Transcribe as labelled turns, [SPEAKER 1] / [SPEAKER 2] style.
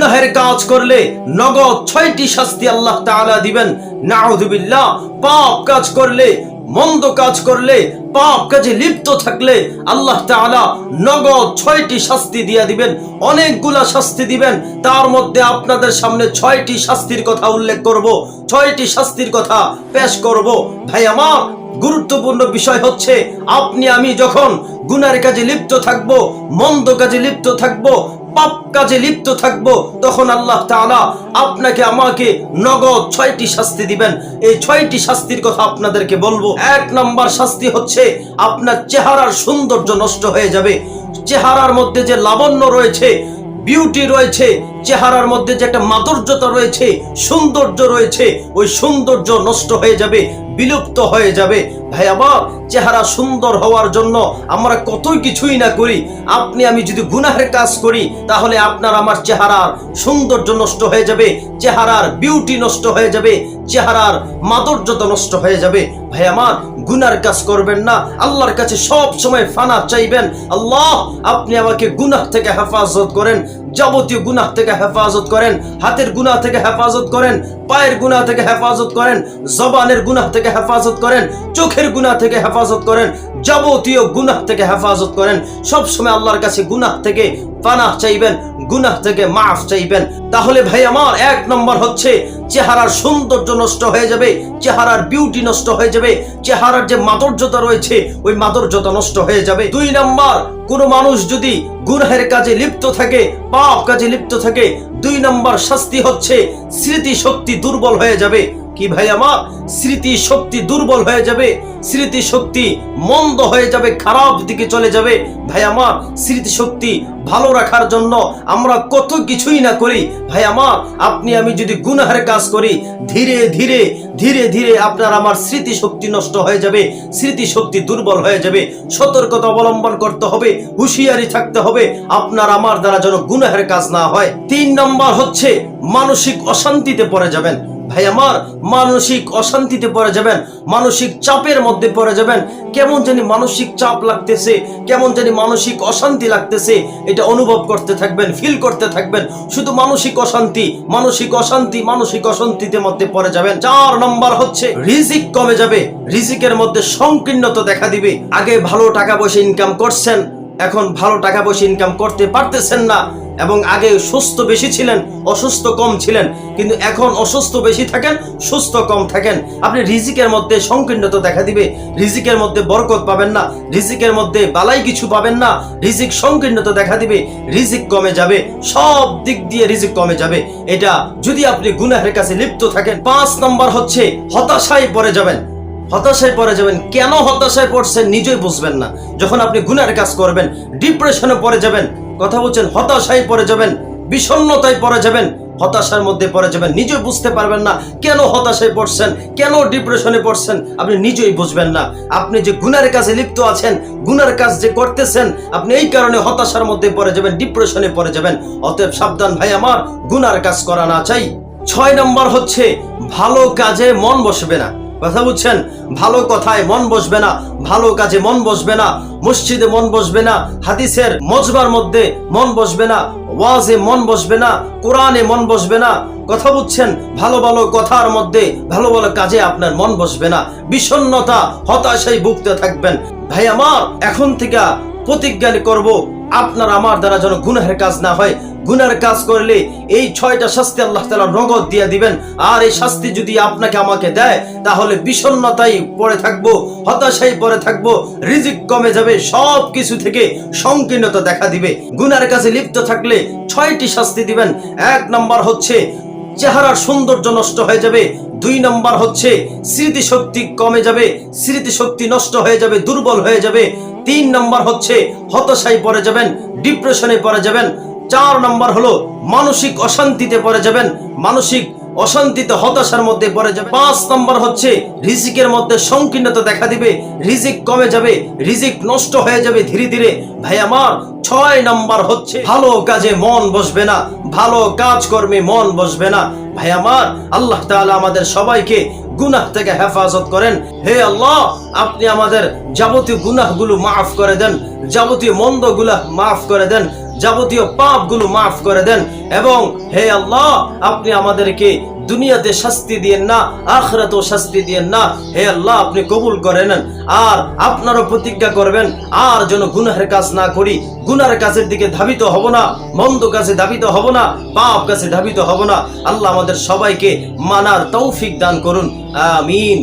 [SPEAKER 1] গুনাহের কাজ করলে নগদ ছয়টি শাস্তি আল্লাহ তাআলা দিবেন। নাউযুবিল্লাহ পাপ কাজ করলে, মন্দ কাজ করলে, পাপ কাজে লিপ্ত থাকলে আল্লাহ তাআলা নগদ ছয়টি শাস্তি দিয়া দিবেন। অনেকগুলা শাস্তি দিবেন। তার মধ্যে আপনাদের সামনে ছয়টি শাস্তির কথা উল্লেখ করব। ছয়টি শাস্তির কথা পেশ করব। ভাই, আমার গুরুত্বপূর্ণ বিষয় হচ্ছে, আপনি, আমি যখন গুনার কাজে লিপ্ত থাকব, মন্দ কাজে লিপ্ত থাকব পাপ কাজে লিপ্ত থাকব, তখন আল্লাহ তাআলা আপনাকে, আমাকে নগদ ছয়টি শাস্তি দিবেন। এই ছয়টি শাস্তির কথা আপনাদেরকে বলব। এক নম্বর শাস্তি হচ্ছে আপনার চেহারার সৌন্দর্য নষ্ট হয়ে যাবে। চেহারার মধ্যে যে লাবণ্য রয়েছে বিউটি রয়েছে, চেহারার মধ্যে যে একটা মাধুর্যতা রয়েছে, সৌন্দর্য রয়েছে, ওই সৌন্দর্য নষ্ট হয়ে যাবে। বিলুপ্ত হয়ে যাবে। ভাই, আমার চেহারা সুন্দর হওয়ার জন্য আমরা কতই কিছুই না করি। আপনি, আমি যদি গুনাহের কাজ করি, তাহলে আপনার আমার চেহারার সৌন্দর্য নষ্ট হয়ে যাবে, চেহারার বিউটি নষ্ট হয়ে যাবে, চেহারার মাধুর্যতা নষ্ট হয়ে যাবে। ভাই, আমার গুনার কাজ করবেন না। আল্লাহর কাছে সব সময় ফানা চাইবেন। আল্লাহ, আপনি আমাকে গুনাহ থেকে হেফাজত করেন। যাবতীয় গুনাহ থেকে হেফাজত করেন, হাতের গুনাহ থেকে হেফাজত করেন, পায়ের গুনাহ থেকে হেফাজত করেন, জবানের গুনাহ থেকে হেফাজত করেন, চোখের গুনাহ থেকে হেফাজত করেন, যাবতীয় গুনাহ থেকে হেফাজত করেন। সবসময় আল্লাহর কাছে গুনাহ থেকে পানাহ চাইবেন গুনাহ থেকে মাফ চাইবেন। তাহলে ভাই, আমার এক নম্বর হচ্ছে, চেহারার সৌন্দর্য নষ্ট হয়ে যাবে, চেহারার বিউটি নষ্ট হয়ে যাবে, চেহারার যে মাধুর্যতা রয়েছে, ওই মাধুর্যতা নষ্ট হয়ে যাবে। দুই নম্বর, কোনো মানুষ যদি গুনাহের কাজে লিপ্ত থাকে, পাপ কাজে লিপ্ত থাকে, দুই নম্বর শাস্তি হচ্ছে স্মৃতি শক্তি দুর্বল হয়ে যাবে। কি ভাই আমার? স্মৃতি শক্তি দুর্বল হয়ে যাবে স্মৃতি শক্তি মন্দ হয়ে যাবে, খারাপ দিকে চলে যাবে। ভাই আমার স্মৃতি শক্তি ভালো রাখার জন্য আমরা কত কিছুই না করি। ভাই আমার, আপনি আমি যদি গুনাহের কাজ করি, ধীরে ধীরে ধীরে ধীরে আপনার আমার স্মৃতি শক্তি নষ্ট হয়ে যাবে স্মৃতি শক্তি দুর্বল হয়ে যাবে। সতর্কতা অবলম্বন করতে হবে, হুঁশিয়ারি থাকতে হবে, আপনার আমার দ্বারা যেন গুনাহের কাজ না হয়। তিন নম্বর হচ্ছে, মানসিক অশান্তিতে পড়ে যাবেন। ভাই আমার, মানসিক অশান্তিতে পড়ে যাবেন, মানসিক চাপের মধ্যে পড়ে যাবেন। কেমন জানি মানসিক চাপ লাগতেছে, কেমন জানি মানসিক অশান্তি লাগতেছে, এটা অনুভব করতে থাকবেন ফিল করতে থাকবেন। শুধু মানসিক অশান্তি মানসিক অশান্তি, মানসিক অশান্তিতে মধ্যে পড়ে যাবেন। চার নম্বর হচ্ছে, রিজিক কমে যাবে, রিজিকের মধ্যে সংকীর্ণতা দেখা দিবে। আগে ভালো টাকা পয়সা ইনকাম করছেন এখন ভালো টাকা পয়সা ইনকাম করতে পারতেছেন না এবং আগে সুস্থ বেশি ছিলেন, অসুস্থ কম ছিলেন, কিন্তু এখন অসুস্থ বেশি থাকেন, সুস্থ কম থাকেন। আপনি রিজিকের মধ্যে সংকীর্ণতা দেখা দিবে, রিজিকের মধ্যে বরকত পাবেন না, রিজিকের মধ্যে বালাই কিছু পাবেন না, রিজিক সংকীর্ণতা দেখা দিবে, রিজিক কমে যাবে, সব দিক দিয়ে রিজিক কমে যাবে। এটা যদি আপনি গুনাহের কাছে লিপ্ত থাকেন, পাঁচ নম্বর হচ্ছে হতাশায় পড়ে যাবেন। হতাশায় পড়ে যাবেন। কেন হতাশায় পড়ছেন নিজেই বুঝবেন না। যখন আপনি গুনার কাজ করবেন ডিপ্রেশনে পড়ে যাবেন, কথা বলছেন, হতাশায় পড়ে যাবেন, বিষণ্ণতায় পড়ে যাবেন, হতাশার মধ্যে পড়ে যাবেন নিজেই বুঝতে পারবেন না কেন হতাশায় পড়ছেন, কেন ডিপ্রেশনে পড়ছেন, আপনি নিজেই বুঝবেন না। আপনি যে গুনার কাজে লিপ্ত আছেন, গুনার কাজ যে করতেছেন, আপনি এই কারণে হতাশার মধ্যে পড়ে যাবেন ডিপ্রেশনে পড়ে যাবেন। অতএব সাবধান ভাই আমার, গুনার কাজ করা না চাই। ছয় নম্বর হচ্ছে, ভালো কাজে মন বসবে না। কথা বুঝছেন? ভালো কথায় মন বসবে না, ভালো কাজে মন বসবে না, মসজিদে মন বসবে না, হাদিসের মজবার মধ্যে মন বসবে না, ওয়াজে মন বসবে না, কোরআনে মন বসবে না। কথা বুঝছেন? ভালো ভালো কথার মধ্যে ভালো ভালো কাজে আপনার মন বসবে না। বিষণ্ণতা, হতাশায় ভুগতে থাকবেন। ভাই আমার, এখন থেকে প্রতিজ্ঞা করব আপনার আমার দ্বারা যেন গুনাহের কাজ না হয় গুনার কাজ করলে এই ছয়টা শাস্তি আল্লাহ তালা নগদ দিয়ে দিবেন। আর এই শাস্তি যদি আপনাকে আমাকে দেয়, তাহলে বিষণ্ণতাই পড়ে থাকব হতাশাই পড়ে থাকব, রিজিক কমে যাবে সব কিছু থেকে সংকীর্ণতা দেখা দিবে। গুনার কাছে লিপ্ত থাকলে ছয়টি শাস্তি দিবেন। এক নম্বর হচ্ছে, চেহারার সৌন্দর্য নষ্ট হয়ে যাবে দুই নম্বর হচ্ছে, স্মৃতিশক্তি কমে যাবে, স্মৃতিশক্তি নষ্ট হয়ে যাবে, দুর্বল হয়ে যাবে। তিন নম্বর হচ্ছে, হতাশায় পড়ে যাবেন ডিপ্রেশনে পড়ে যাবেন। চার নম্বর হলো, মানসিক অশান্তিতে পড়ে যাবেন, মানসিক অশান্তিতে হতাশার মধ্যে পড়ে যাবে। পাঁচ নম্বর হচ্ছে, রিজিকের মধ্যে সংকীর্ণতা দেখা দিবে। রিজিক কমে যাবে, রিজিক নষ্ট হয়ে যাবে ধীরে ধীরে। ভাই আমার, ছয় নম্বর হচ্ছে, ভালো কাজে মন বসবে না, ভালো কাজ কর্মে মন বসবে না। ভাই আমার, আল্লাহ তাআলা আমাদের সবাইকে গুনাহ থেকে হেফাজত করেন। হে আল্লাহ, আপনি আমাদের যাবতীয় গুনাহগুলো মাফ করে দেন, যাবতীয় মন্দগুলা মাফ করে দেন। যাবতীয় পাপগুলো মাফ করে দেন এবং হে আল্লাহ, আপনি আমাদেরকে দুনিয়াতে শাস্তি দিয়েন না, আখরাতেও শাস্তি দিয়েন না। হে আল্লাহ, আপনি কবুল করে নেন। আর আপনারও প্রতিজ্ঞা করবেন, আর যেন গুনাহের কাজ না করি। গুনার কাজের দিকে ধাবিত হব না, মন্দ কাজে ধাবিত হব না, পাপ কাজে ধাবিত হব না। আল্লাহ আমাদের সবাইকে মানার তৌফিক দান করুন। আমিন।